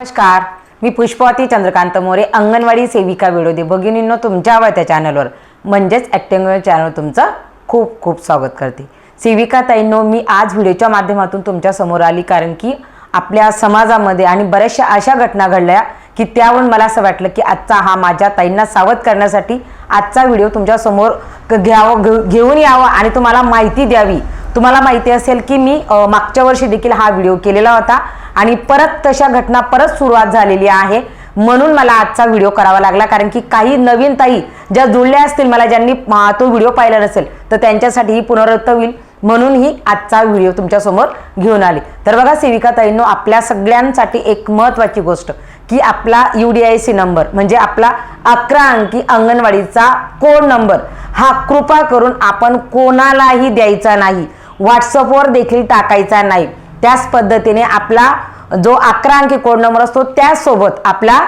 नमस्कार. मी पुष्पवती चंद्रकांत मोरे अंगणवाडी सेविका विडोदे भगिनींनो तुमच्या आवडत्या चॅनलवर म्हणजेच ॲक्टिंग चॅनल तुमचं खूप खूप स्वागत करते. सेविका ताईंनो मी आज व्हिडिओच्या माध्यमातून तुमच्यासमोर आली कारण की आपल्या समाजामध्ये आणि बऱ्याचशा अशा घटना घडल्या की त्यावरून मला असं वाटलं की आजचा हा माझ्या ताईंना सावध करण्यासाठी आजचा व्हिडिओ तुमच्यासमोर घ्यावं घे- घेऊन यावा आणि तुम्हाला माहिती द्यावी. तुम्हाला माहिती असेल की मी मागच्या वर्षी देखील हा व्हिडिओ केलेला होता. आणि परत तशा घटना परत सुरुवात झालेली आहे. म्हणून मला आजचा व्हिडिओ करावा लागला. कारण की काही नवीन ताई ज्या जुळल्या असतील मला ज्यांनी तो व्हिडिओ पाहिला नसेल तर त्यांच्यासाठी ही पुनरावृत्त होईल. म्हणून ही आजचा व्हिडिओ तुमच्यासमोर घेऊन आली. तर बघा सेविका ताईंनो आपल्या सगळ्यांसाठी एक महत्त्वाची गोष्ट की आपला U D I C number म्हणजे आपला अकरा अंकी अंगणवाडीचा कोड नंबर हा कृपा करून आपण कोणालाही द्यायचा नाही. व्हॉट्सअपवर देखील टाकायचा नाही. त्याच पद्धतीने आपला जो अकरा अंकी कोड नंबर असतो त्याचसोबत आपला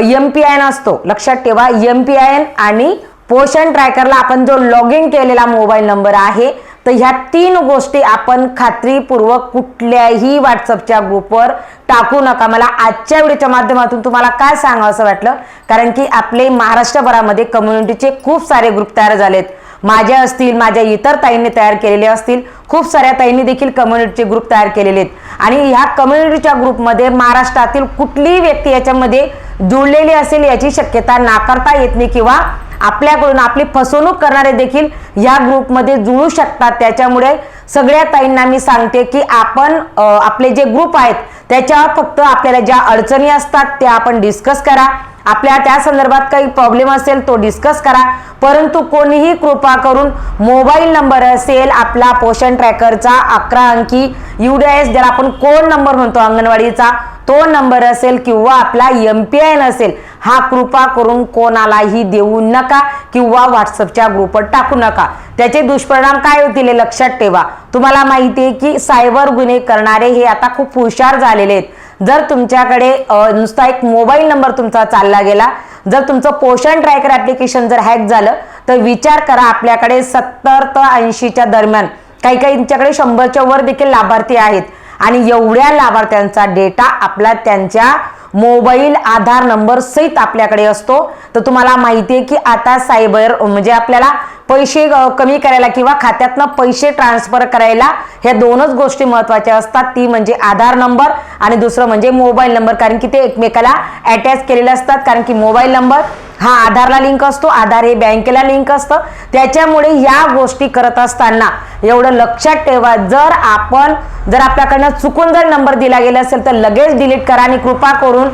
एम पी आय एन असतो. लक्षात ठेवा एम पी आय एन आणि पोषण ट्रॅकरला आपण जो लॉग इन केलेला मोबाईल नंबर आहे तर ह्या तीन गोष्टी आपण खात्रीपूर्वक कुठल्याही व्हॉट्सअपच्या ग्रुपवर टाकू नका. मला आजच्या व्हिडिओच्या माध्यमातून तुम्हाला काय सांगावं असं वाटलं? कारण की आपले महाराष्ट्रभरामध्ये कम्युनिटीचे खूप सारे ग्रुप तयार झालेत. माझ्या असतील माझ्या इतर ताईंनी तयार केलेले असतील खूप साऱ्या ताईंनी देखील कम्युनिटीचे ग्रुप तयार केलेले आहेत. आणि ह्या कम्युनिटीच्या ग्रुपमध्ये महाराष्ट्रातील कुठलीही व्यक्ती याच्यामध्ये जुळलेली असेल याची शक्यता नाकारता येत नाही किंवा आपल्याकडून आपली फसवणूक करणारे देखील या ग्रुपमध्ये जुळू शकतात. त्याच्यामुळे सगळ्या ताईंना मी सांगते की आपण आपले जे ग्रुप आहेत त्याच्यावर फक्त आपल्याला ज्या अडचणी असतात त्या आपण डिस्कस करा. आपल्या त्या संदर्भात काही प्रॉब्लेम असेल तो डिस्कस करा. परंतु कोणीही कृपा करून मोबाईल नंबर असेल आपला पोषण ट्रॅकरचा अकरा अंकी युडीआयएस ज्याला आपण कोण नंबर म्हणतो अंगणवाडीचा तो नंबर असेल किंवा आपला एम पी आय असेल हा कृपा करून कोणालाही देऊ नका किंवा व्हॉट्सअपच्या ग्रुपवर टाकू नका. त्याचे दुष्परिणाम काय होतील हे लक्षात ठेवा. तुम्हाला माहिती आहे की सायबर गुन्हे करणारे हे आता खूप हुशार झालेले आहेत. जर तुमच्याकडे नुसता एक मोबाईल नंबर तुमचा चालला गेला जर तुमचं पोषण ट्रॅकर ऍप्लिकेशन जर हॅक झालं तर विचार करा आपल्याकडे सत्तर ते ऐंशीच्या दरम्यान. काही काहींच्याकडे शंभरच्या वर देखील लाभार्थी आहेत. आणि एवढ्या लाभार्थ्यांचा डेटा आपला त्यांच्या मोबाईल आधार नंबर सहित आपल्याकडे असतो. तर तुम्हाला माहिती आहे की आता सायबर म्हणजे आपल्याला पैसे कमी करायला किंवा खात्यातनं पैसे ट्रान्सफर करायला ह्या दोनच गोष्टी महत्त्वाच्या असतात. ती म्हणजे आधार नंबर आणि दुसरं म्हणजे मोबाईल नंबर. कारण की ते एकमेकाला अटॅच केलेले असतात. कारण की मोबाईल नंबर हा आधारला लिंक असतो आधार हे बँकेला लिंक असतं. त्याच्यामुळे या गोष्टी करत असताना एवढं लक्षात ठेवा जर आपण जर आपल्याकडनं चुकून जर नंबर दिला गेला असेल तर लगेच डिलीट करा आणि कृपा करून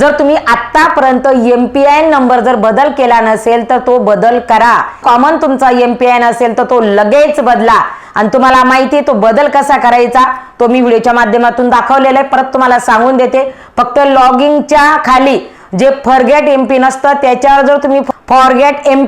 जर तुम्ही आतापर्यंत एम पी आय नंबर जर बदल केला नसेल तर तो बदल करा. कॉमन तुमचा एम पी आय असेल तर तो लगेच बदला. आणि तुम्हाला माहिती आहे तो बदल कसा करायचा? तो मी व्हिडिओच्या माध्यमातून दाखवलेला आहे. परत तुम्हाला सांगून देते. फक्त लॉगिंगच्या खाली जे फॉरगेट एम पिन असतं त्याच्यावर जर तुम्ही फॉरगेट एम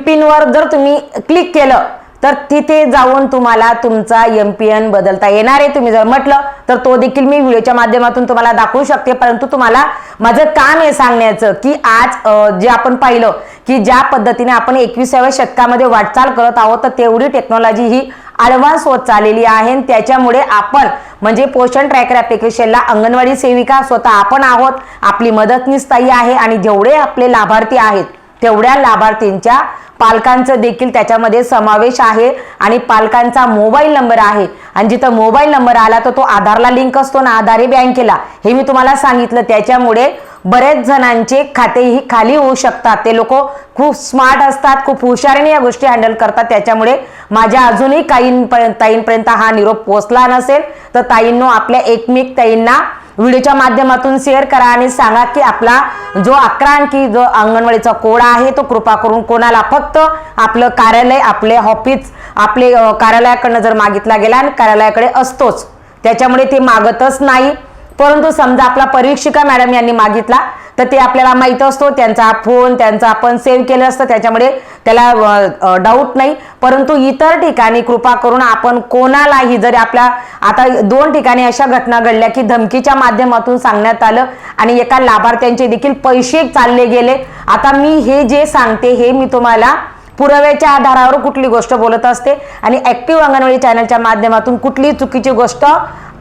जर तुम्ही क्लिक केलं तर तिथे जाऊन तुम्हाला तुमचा एम पी एन बदलता येणार आहे. तुम्ही जर म्हटलं तर तो देखील मी व्हिडिओच्या माध्यमातून तुम्हाला दाखवू शकते. परंतु तुम्हाला माझं काम आहे सांगण्याचं की आज जे आपण पाहिलं की ज्या पद्धतीने आपण एकविसाव्या शतकामध्ये वाटचाल करत आहोत तर तेवढी टेक्नॉलॉजी ही ॲडव्हान्स होत चाललेली आहे आणि त्याच्यामुळे आपण म्हणजे पोषण ट्रॅकर ॲप्लिकेशनला अंगणवाडी सेविका स्वतः आपण आहोत आपली मदतनीस ताई आहे आणि जेवढे आपले लाभार्थी आहेत तेवढ्या लाभार्थींच्या पालकांचं देखील त्याच्यामध्ये समावेश आहे आणि पालकांचा मोबाईल नंबर आहे. आणि जिथं मोबाईल नंबर आला तर तो आधारला लिंक असतो ना आधार हे बँकेला हे मी तुम्हाला सांगितलं. त्याच्यामुळे बरेच जणांचे खातेही खाली होऊ शकतात. ते लोक खूप स्मार्ट असतात खूप हुशारीने या गोष्टी हँडल करतात. त्याच्यामुळे माझ्या अजूनही काहींपर्यंत ताईंपर्यंत हा निरोप पोहोचला नसेल तर ताईंनो आपल्या एकमेक ताईंना व्हिडिओच्या माध्यमातून शेअर करा आणि सांगा की आपला जो अकरा अंकी जो अंगणवाडीचा कोड आहे तो कृपा करून कोणाला फक्त आपलं कार्यालय आपले ऑफिस आपले कार्यालयाकडनं जर मागितला गेला आणि कार्यालयाकडे असतोच त्याच्यामुळे ते मागतच नाही. परंतु समजा आपला परीक्षिका मॅडम यांनी मागितला तर ते आपल्याला माहीत असतो त्यांचा फोन त्यांचा आपण सेव्ह केलं असतं त्याच्यामुळे त्याला डाऊट नाही. परंतु इतर ठिकाणी कृपा करून आपण कोणालाही जरी आपल्या आता दोन ठिकाणी अशा घटना घडल्या की धमकीच्या माध्यमातून सांगण्यात आलं आणि एका लाभार्थ्यांचे देखील पैसे चालले गेले. आता मी हे जे सांगते हे मी तुम्हाला पुराव्याच्या आधारावर कुठली गोष्ट बोलत असते आणि ऍक्टिव्ह अंगणवाडी चॅनलच्या माध्यमातून कुठली चुकीची गोष्ट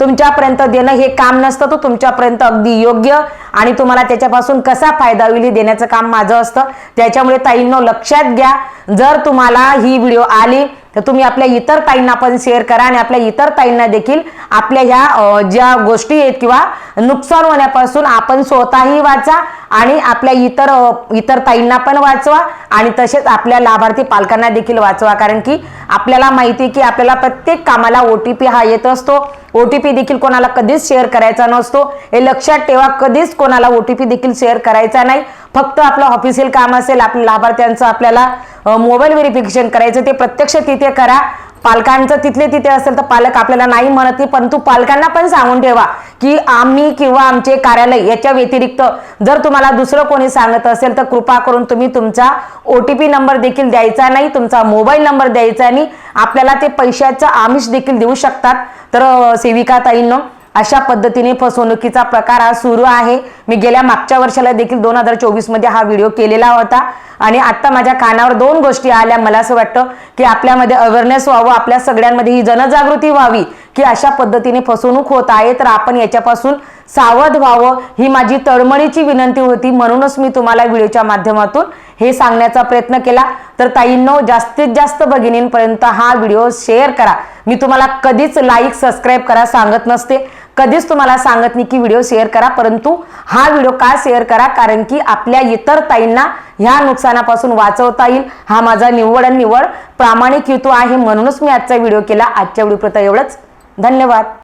तुमच्यापर्यंत देणं हे काम नसतं तो तुमच्यापर्यंत अगदी योग्य आणि तुम्हाला त्याच्यापासून कसा फायदा होईल हे देण्याचं काम माझं असतं. त्याच्यामुळे ताईंनो लक्षात घ्या जर तुम्हाला ही व्हिडिओ आली तर तुम्ही आपल्या इतर ताईंना पण शेअर करा आणि आपल्या इतर ताईंना देखील आपल्या ह्या ज्या गोष्टी आहेत किंवा नुकसान होण्यापासून आपण स्वतःही वाचा आणि आपल्या इतर इतर ताईंना पण वाचवा आणि तसेच आपल्या लाभार्थी पालकांना देखील वाचवा. कारण की आपल्याला माहिती की आपल्याला प्रत्येक कामाला ओ टी पी हा येत असतो. ओ टी पी देखील कोणाला कधीच शेअर करायचा नसतो. हे लक्षात ठेवा कधीच कोणाला ओटीपी देखील शेअर करायचा नाही. फक्त आपलं ऑफिशियल काम असेल आपल्या लाभार्थ्यांचं आपल्याला मोबाईल व्हेरिफिकेशन करायचं ते प्रत्यक्ष तिथे करा. पालकांचं तिथले तिथे असेल तर पालक आपल्याला नाही म्हणत नाही परंतु पालकांना पण सांगून ठेवा की आम्ही किंवा आमचे कार्यालय याच्या व्यतिरिक्त जर तुम्हाला दुसरं कोणी सांगत असेल तर कृपा करून तुम्ही तुमचा ओ टी पी नंबर देखील द्यायचा नाही तुमचा मोबाईल नंबर द्यायचा नाही. आपल्याला ते पैशाचं आमिष देखील देऊ शकतात. तर सेविका ताईंनो अशा पद्धतीने फसवणुकीचा प्रकार हा सुरू आहे. मी गेल्या मागच्या वर्षाला देखील दोन हजार चोवीसमध्ये हा व्हिडिओ केलेला होता. आणि आता माझ्या कानावर दोन गोष्टी आल्या. मला असं वाटतं की आपल्यामध्ये अवेअरनेस व्हावं आपल्या सगळ्यांमध्ये ही जनजागृती व्हावी की अशा पद्धतीने फसवणूक होत आहे. तर आपण याच्यापासून सावध व्हावं ही माझी तळमळीची विनंती होती. म्हणूनच मी तुम्हाला व्हिडिओच्या माध्यमातून हे सांगण्याचा प्रयत्न केला. तर ताईंनो जास्तीत जास्त भगिनींपर्यंत हा व्हिडिओ शेअर करा. मी तुम्हाला कधीच लाईक सबस्क्राईब करा सांगत नसते. कधीच तुम्हाला सांगत नाही की व्हिडिओ शेअर करा परंतु हा व्हिडिओ का शेअर करा? कारण की आपल्या इतर ताईंना ह्या नुकसानापासून वाचवता येईल. हा माझा निव्वळ आणि निव्वळ प्रामाणिक हेतू आहे. म्हणूनच मी आजचा व्हिडिओ केला. आजच्या व्हिडिओ एवढंच. धन्यवाद.